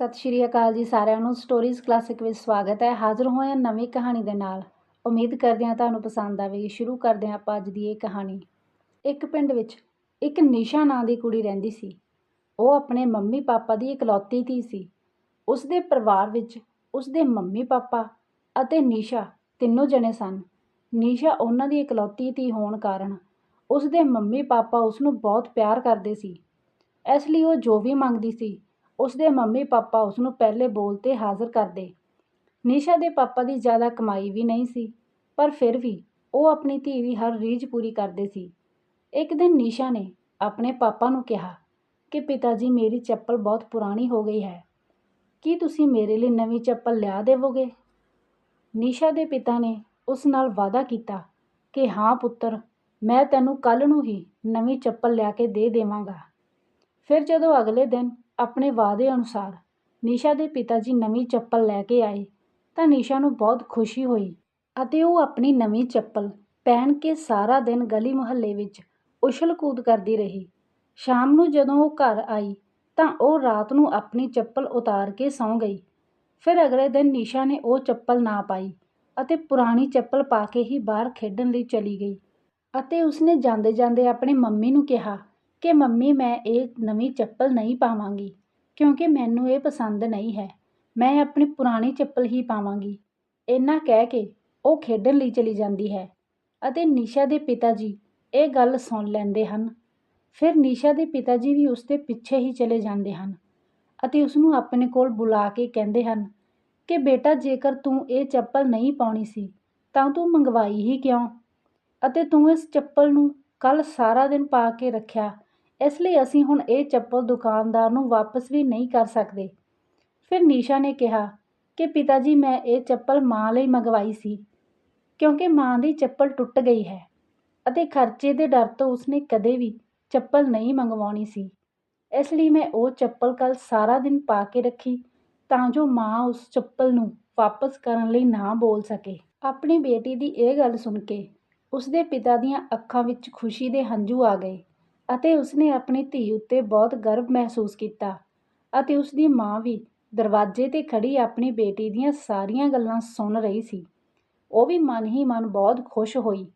ਸਤਿ ਸ਼੍ਰੀ ਅਕਾਲ ਜੀ ਸਾਰਿਆਂ ਨੂੰ। ਸਟੋਰੀਜ਼ ਕਲਾਸਿਕ ਵਿੱਚ ਸਵਾਗਤ ਹੈ। ਹਾਜ਼ਰ ਹੋਏ ਹਾਂ ਨਵੀਂ ਕਹਾਣੀ ਦੇ ਨਾਲ। ਉਮੀਦ ਕਰਦੇ ਹਾਂ ਤੁਹਾਨੂੰ ਪਸੰਦ ਆਵੇਗੀ। ਸ਼ੁਰੂ ਕਰਦੇ ਹਾਂ ਆਪਾਂ ਅੱਜ ਦੀ ਇਹ ਕਹਾਣੀ। ਇੱਕ ਪਿੰਡ ਵਿੱਚ ਇੱਕ ਨਿਸ਼ਾ ਨਾਂ ਦੀ ਕੁੜੀ ਰਹਿੰਦੀ ਸੀ। ਉਹ ਆਪਣੇ ਮੰਮੀ ਪਾਪਾ ਦੀ ਇਕਲੌਤੀ ਧੀ ਸੀ। ਉਸ ਦੇ ਪਰਿਵਾਰ ਵਿੱਚ ਉਸ ਦੇ ਮੰਮੀ ਪਾਪਾ ਅਤੇ ਨਿਸ਼ਾ ਤਿੰਨੋਂ ਜਣੇ ਸਨ। ਨਿਸ਼ਾ ਉਹਨਾਂ ਦੀ ਇਕਲੌਤੀ ਧੀ ਹੋਣ ਕਾਰਨ ਉਸ ਦੇ ਮੰਮੀ ਪਾਪਾ ਉਸ ਨੂੰ ਬਹੁਤ ਪਿਆਰ ਕਰਦੇ ਸੀ। ਇਸ ਲਈ ਉਹ ਜੋ ਵੀ ਮੰਗਦੀ ਸੀ ਉਸ ਦੇ ਮੰਮੀ ਪਾਪਾ ਉਸ ਨੂੰ ਪਹਿਲੇ ਬੋਲ 'ਤੇ ਹਾਜ਼ਰ ਕਰਦੇ। ਨਿਸ਼ਾ ਦੇ ਪਾਪਾ ਦੀ ਜ਼ਿਆਦਾ ਕਮਾਈ ਵੀ ਨਹੀਂ ਸੀ, ਪਰ ਫਿਰ ਵੀ ਉਹ ਆਪਣੀ ਧੀ ਦੀ ਹਰ ਰੀਝ ਪੂਰੀ ਕਰਦੇ ਸੀ। ਇੱਕ ਦਿਨ ਨਿਸ਼ਾ ਨੇ ਆਪਣੇ ਪਾਪਾ ਨੂੰ ਕਿਹਾ ਕਿ ਪਿਤਾ ਜੀ ਮੇਰੀ ਚੱਪਲ ਬਹੁਤ ਪੁਰਾਣੀ ਹੋ ਗਈ ਹੈ। ਕੀ ਤੁਸੀਂ ਮੇਰੇ ਲਈ ਨਵੀਂ ਚੱਪਲ ਲਿਆ ਦੇਵੋਗੇ? ਨਿਸ਼ਾ ਦੇ ਪਿਤਾ ਨੇ ਉਸ ਨਾਲ ਵਾਅਦਾ ਕੀਤਾ ਕਿ, ਹਾਂ ਪੁੱਤਰ, ਮੈਂ ਤੈਨੂੰ ਕੱਲ੍ਹ ਨੂੰ ਹੀ ਨਵੀਂ ਚੱਪਲ ਲਿਆ ਕੇ ਦੇ ਦੇਵਾਂਗਾ। ਫਿਰ ਜਦੋਂ ਅਗਲੇ ਦਿਨ ਆਪਣੇ ਵਾਅਦੇ ਅਨੁਸਾਰ ਨਿਸ਼ਾ ਦੇ ਪਿਤਾ ਜੀ ਨਵੀਂ ਚੱਪਲ ਲੈ ਕੇ ਆਏ, ਤਾਂ ਨਿਸ਼ਾ ਨੂੰ ਬਹੁਤ ਖੁਸ਼ੀ ਹੋਈ ਅਤੇ ਉਹ ਆਪਣੀ ਨਵੀਂ ਚੱਪਲ ਪਹਿਨ ਕੇ ਸਾਰਾ ਦਿਨ ਗਲੀ ਮੁਹੱਲੇ ਵਿੱਚ ਉਛਲ ਕੂਦ ਕਰਦੀ ਰਹੀ। ਸ਼ਾਮ ਨੂੰ ਜਦੋਂ ਉਹ ਘਰ ਆਈ, ਤਾਂ ਉਹ ਰਾਤ ਨੂੰ ਆਪਣੀ ਚੱਪਲ ਉਤਾਰ ਕੇ ਸੌਂ ਗਈ। ਫਿਰ ਅਗਲੇ ਦਿਨ ਨਿਸ਼ਾ ਨੇ ਉਹ ਚੱਪਲ ਨਾ ਪਾਈ ਅਤੇ ਪੁਰਾਣੀ ਚੱਪਲ ਪਾ ਕੇ ਹੀ ਬਾਹਰ ਖੇਡਣ ਲਈ ਚਲੀ ਗਈ ਅਤੇ ਉਸਨੇ ਜਾਂਦੇ ਜਾਂਦੇ ਆਪਣੀ ਮੰਮੀ ਨੂੰ ਕਿਹਾ ਕਿ ਮੰਮੀ, ਮੈਂ ਇਹ ਨਵੀਂ ਚੱਪਲ ਨਹੀਂ ਪਾਵਾਂਗੀ ਕਿਉਂਕਿ ਮੈਨੂੰ ਇਹ ਪਸੰਦ ਨਹੀਂ ਹੈ। ਮੈਂ ਆਪਣੀ ਪੁਰਾਣੀ ਚੱਪਲ ਹੀ ਪਾਵਾਂਗੀ। ਇੰਨਾ ਕਹਿ ਕੇ ਉਹ ਖੇਡਣ ਲਈ ਚਲੀ ਜਾਂਦੀ ਹੈ ਅਤੇ ਨਿਸ਼ਾ ਦੇ ਪਿਤਾ ਜੀ ਇਹ ਗੱਲ ਸੁਣ ਲੈਂਦੇ ਹਨ। ਫਿਰ ਨਿਸ਼ਾ ਦੇ ਪਿਤਾ ਜੀ ਵੀ ਉਸ ਦੇ ਪਿੱਛੇ ਹੀ ਚਲੇ ਜਾਂਦੇ ਹਨ ਅਤੇ ਉਸ ਨੂੰ ਆਪਣੇ ਕੋਲ ਬੁਲਾ ਕੇ ਕਹਿੰਦੇ ਹਨ ਕਿ, ਬੇਟਾ, ਜੇਕਰ ਤੂੰ ਇਹ ਚੱਪਲ ਨਹੀਂ ਪਾਉਣੀ ਸੀ, ਤਾਂ ਤੂੰ ਮੰਗਵਾਈ ਹੀ ਕਿਉਂ? ਅਤੇ ਤੂੰ ਇਸ ਚੱਪਲ ਨੂੰ ਕੱਲ ਸਾਰਾ ਦਿਨ ਪਾ ਕੇ ਰੱਖਿਆ ਇਸ ਲਈ ਅਸੀਂ ਹੁਣ ਇਹ ਚੱਪਲ ਦੁਕਾਨਦਾਰ ਨੂੰ ਵਾਪਸ ਵੀ ਨਹੀਂ ਕਰ ਸਕਦੇ। ਫਿਰ ਨੀਸ਼ਾ ਨੇ ਕਿਹਾ ਕਿ ਪਿਤਾ ਜੀ ਮੈਂ ਇਹ ਚੱਪਲ ਮਾਂ ਲਈ ਮੰਗਵਾਈ ਸੀ, ਕਿਉਂਕਿ ਮਾਂ ਦੀ ਚੱਪਲ ਟੁੱਟ ਗਈ ਹੈ ਅਤੇ ਖਰਚੇ ਦੇ ਡਰ ਤੋਂ ਉਸਨੇ ਕਦੇ ਵੀ ਚੱਪਲ ਨਹੀਂ ਮੰਗਵਾਉਣੀ ਸੀ। ਇਸ ਲਈ ਮੈਂ ਉਹ ਚੱਪਲ ਕੱਲ ਸਾਰਾ ਦਿਨ ਪਾ ਕੇ ਰੱਖੀ ਤਾਂ ਜੋ ਮਾਂ ਉਸ ਚੱਪਲ ਨੂੰ ਵਾਪਸ ਕਰਨ ਲਈ ਨਾ ਬੋਲ ਸਕੇ। ਆਪਣੀ ਬੇਟੀ ਦੀ ਇਹ ਗੱਲ ਸੁਣ ਕੇ ਉਸਦੇ ਪਿਤਾ ਦੀਆਂ ਅੱਖਾਂ ਵਿੱਚ ਖੁਸ਼ੀ ਦੇ ਹੰਝੂ ਆ ਗਏ। ਅਤੇ ਉਸਨੇ ਆਪਣੀ ਧੀ ਉੱਤੇ ਬਹੁਤ ਗਰਵ ਮਹਿਸੂਸ ਕੀਤਾ ਅਤੇ ਉਸਦੀ ਮਾਂ ਵੀ ਦਰਵਾਜ਼ੇ 'ਤੇ ਖੜ੍ਹੀ ਆਪਣੀ ਬੇਟੀ ਦੀਆਂ ਸਾਰੀਆਂ ਗੱਲਾਂ ਸੁਣ ਰਹੀ ਸੀ। ਉਹ ਵੀ ਮਨ ਹੀ ਮਨ ਬਹੁਤ ਖੁਸ਼ ਹੋਈ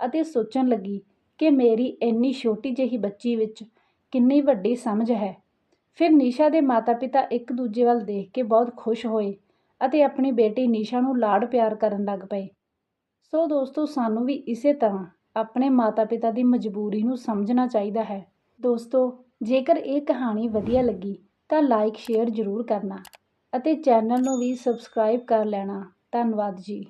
ਅਤੇ ਸੋਚਣ ਲੱਗੀ ਕਿ ਮੇਰੀ ਇੰਨੀ ਛੋਟੀ ਜਿਹੀ ਬੱਚੀ ਵਿੱਚ ਕਿੰਨੀ ਵੱਡੀ ਸਮਝ ਹੈ। ਫਿਰ ਨਿਸ਼ਾ ਦੇ ਮਾਤਾ-ਪਿਤਾ ਇੱਕ ਦੂਜੇ ਵੱਲ ਦੇਖ ਕੇ ਬਹੁਤ ਖੁਸ਼ ਹੋਏ ਅਤੇ ਆਪਣੀ ਬੇਟੀ ਨਿਸ਼ਾ ਨੂੰ ਲਾਡ ਪਿਆਰ ਕਰਨ ਲੱਗ ਪਏ। ਸੋ ਦੋਸਤੋ, ਸਾਨੂੰ ਵੀ ਇਸੇ ਤਰ੍ਹਾਂ ਆਪਣੇ ਮਾਤਾ-ਪਿਤਾ ਦੀ ਮਜਬੂਰੀ ਨੂੰ ਸਮਝਣਾ ਚਾਹੀਦਾ ਹੈ। ਦੋਸਤੋ, ਜੇਕਰ ਇਹ ਕਹਾਣੀ ਵਧੀਆ ਲੱਗੀ, ਤਾਂ ਲਾਈਕ ਸ਼ੇਅਰ ਜ਼ਰੂਰ ਕਰਨਾ ਅਤੇ ਚੈਨਲ ਨੂੰ ਵੀ ਸਬਸਕ੍ਰਾਈਬ ਕਰ ਲੈਣਾ। ਧੰਨਵਾਦ ਜੀ।